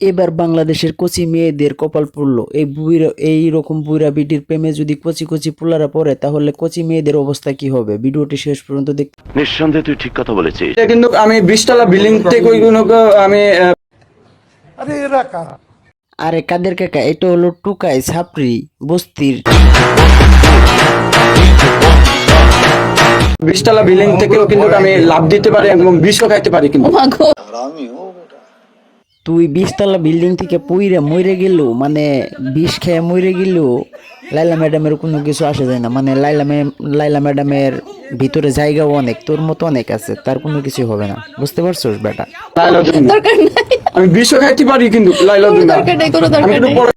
এবার বাংলাদেশের কচি মেয়েদের কপাল পড়ল। এই বুইরা এই রকম বুইরা বিটির প্রেমে যদি কচি কচি পোলারা পড়ে তাহলে কচি মেয়েদের অবস্থা কি হবে? ভিডিওটি শেষ পর্যন্ত দেখ নিঃসন্দেহে তুই ঠিক কথা বলেছিস। এটা কিন্তু আমি বিশতলা বিল্ডিং থেকে আমি আহ, আরে কাদের কাকা? এটা হলো টুকাই ছাপড়ি বস্তির। বিশতলা বিল্ডিং থেকেও কিন্তু আমি লাভ দিতে পারি এবং বিষও খাইতে পারি কিন্তু। তুই বিশতলা বিল্ডিং থেকে পুইরে মরে গেল মানে বিষ খেয়ে মরে গেলু লাইলা ম্যাডামের কোনো কিছু আসে যায় না। মানে লাইলা লাইলা ম্যাডামের ভিতরে জায়গাও অনেক তোর মতো অনেক আছে তার কোনো কিছু হবে না। বুঝতে পারছোস বেটা? আমি বিষ খাইতে পারি কিন্তু আমি দরকার কিন্তু নাই পরে-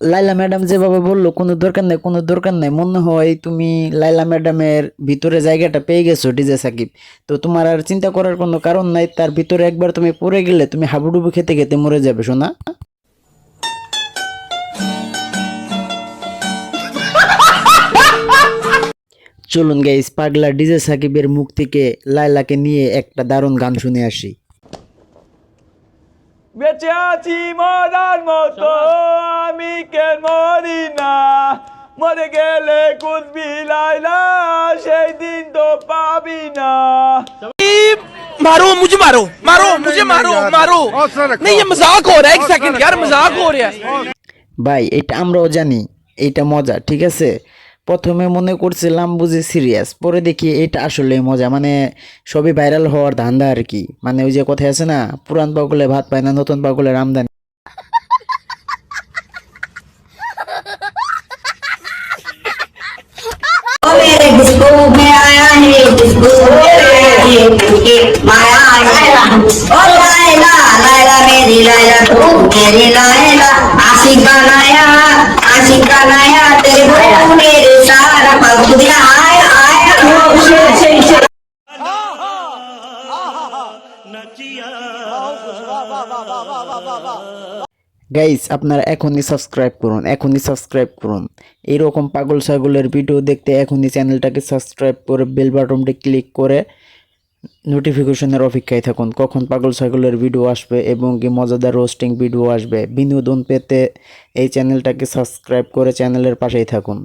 লাইলা ম্যাডাম যেভাবে বলল, কোনো দরকার নাই, কোনো দরকার নাই। মনে হয় তুমি লাইলা ম্যাডামের ভিতরে জায়গাটা পেয়ে গেছো, ডিজে সাকিব। তো তোমার আর চিন্তা করার কোনো কারণ নাই, তার ভিতরে একবার তুমি পড়ে গেলে তুমি হাবুডুবু খেতে খেতে মরে যাবে শোনা চলুন গাইস, পাগলা ডিজে সাকিবের মুখ থেকে লাইলাকে নিয়ে একটা দারুণ গান শুনে আসি। বেঁচে আছি মরার মতো আমি কে মরি না মরে গেলে কুদবি লাইলা সেই দিন তো পাবি না मारो मुझे मारो मारो मुझे मारो मारो नहीं ये मजाक हो रहा है एक सेकंड यार मजाक हो रहा है ভাই এটা আমরাও জানি এইটা মজা ঠিক আছে প্রথমে মনে করছিলাম বুঝি সিরিয়াস পরে দেখি এটা আসলে মজা মানে সবই ভাইরাল হওয়ার ধান্দা আর কি মানে ওই যে কথায় আছে না পুরান পাগলে ভাত পায় না নতুন পাগলে রামদানি मेरे डिस्को में आया है डिस्को में आया है तुझे माया आया ओ लायला लायला मेरी लायला तू मेरी लायला आशिक बनाया आशिक बनाया तेरे গাইস আপনারা এখনই সাবস্ক্রাইব করুন, এখনই সাবস্ক্রাইব করুন। এইরকম পাগল ছাগলের ভিডিও দেখতে এখনই চ্যানেলটাকে সাবস্ক্রাইব করে বেল বাটনটি ক্লিক করে নোটিফিকেশনের অপেক্ষায় থাকুন। কখন পাগল ছাগলের ভিডিও আসবে এবং কি মজাদার রোস্টিং ভিডিও আসবে, বিনোদন পেতে এই চ্যানেলটাকে সাবস্ক্রাইব করে চ্যানেলের পাশেই থাকুন।